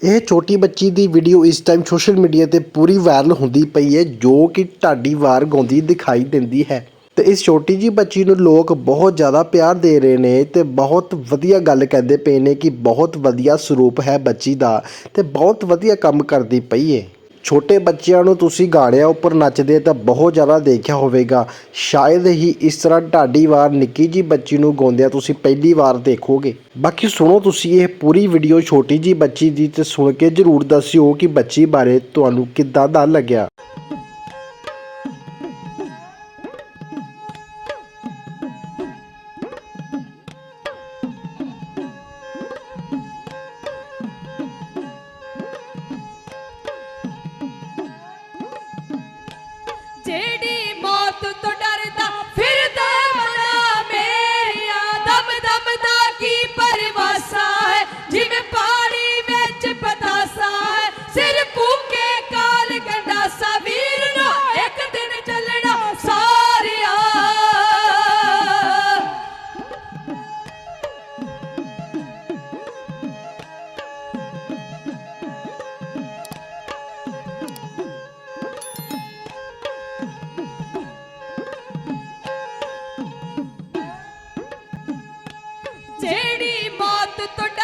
ਇਹ ਛੋਟੀ ਬੱਚੀ ਦੀ ਵੀਡੀਓ ਇਸ ਟਾਈਮ ਸੋਸ਼ਲ ਮੀਡੀਆ ਤੇ ਪੂਰੀ ਵਾਇਰਲ ਹੁੰਦੀ ਪਈ ਹੈ, ਜੋ ਕਿ ਢਾਡੀ ਵਾਰ ਗਾਉਂਦੀ ਦਿਖਾਈ ਦਿੰਦੀ ਹੈ। ਤੇ ਇਸ ਛੋਟੀ ਜੀ ਬੱਚੀ ਨੂੰ ਲੋਕ ਬਹੁਤ ਜ਼ਿਆਦਾ ਪਿਆਰ ਦੇ ਰਹੇ ਨੇ ਤੇ ਬਹੁਤ ਵਧੀਆ ਗੱਲ ਕਹਿੰਦੇ ਪਏ ਨੇ ਕਿ ਬਹੁਤ ਵਧੀਆ ਸਰੂਪ ਹੈ ਬੱਚੀ ਦਾ ਤੇ ਬਹੁਤ ਵਧੀਆ ਕੰਮ ਕਰਦੀ ਪਈ ਹੈ। ਛੋਟੇ ਬੱਚਿਆਂ ਨੂੰ ਤੁਸੀਂ ਗਾਣਿਆਂ ਉੱਪਰ ਨੱਚਦੇ ਤਾਂ ਬਹੁਤ ਜ਼ਿਆਦਾ ਦੇਖਿਆ ਹੋਵੇਗਾ। ਸ਼ਾਇਦ ਹੀ ਇਸ ਤਰ੍ਹਾਂ ਢਾਡੀ ਵਾਰ ਨਿੱਕੀ ਜੀ ਬੱਚੀ ਨੂੰ ਗਾਉਂਦਿਆਂ ਤੁਸੀਂ ਪਹਿਲੀ ਵਾਰ ਦੇਖੋਗੇ। ਬਾਕੀ ਸੁਣੋ ਤੁਸੀਂ ਇਹ ਪੂਰੀ ਵੀਡੀਓ ਛੋਟੀ ਜੀ ਬੱਚੀ ਦੀ ਤੇ ਸੁਣ ਕੇ ਜਰੂਰ ਦੱਸਿਓ ਕਿ ਬੱਚੀ ਬਾਰੇ ਤੁਹਾਨੂੰ ਕਿੱਦਾਂ ਦਾ ਲੱਗਿਆ। ਜਿਹੜੀ ਮੌਤ ਤੋਂ ਡਰਦਾ ਫਿਰਦਾ ਮਨਾ ਮੇਰੀਆ ਦਮ ਦਮ ਦਾ ਕੀ ਪਰਵਾਸਾ ਹੈ? ਜਿਵੇਂ ਪਾਣੀ ਵਿੱਚ ਪਤਾਸਾ ਹੈ। ਸਿਰ ਭੂਕੇ ਕਾਲ ਗੰਡਾਸਾ ਵੀਰ ਨੂੰ ਇੱਕ ਦਿਨ ਚੱਲਣਾ ਸਾਰਿਆ। ਜਿਹੜੀ ਮੌਤ ਤੋਂ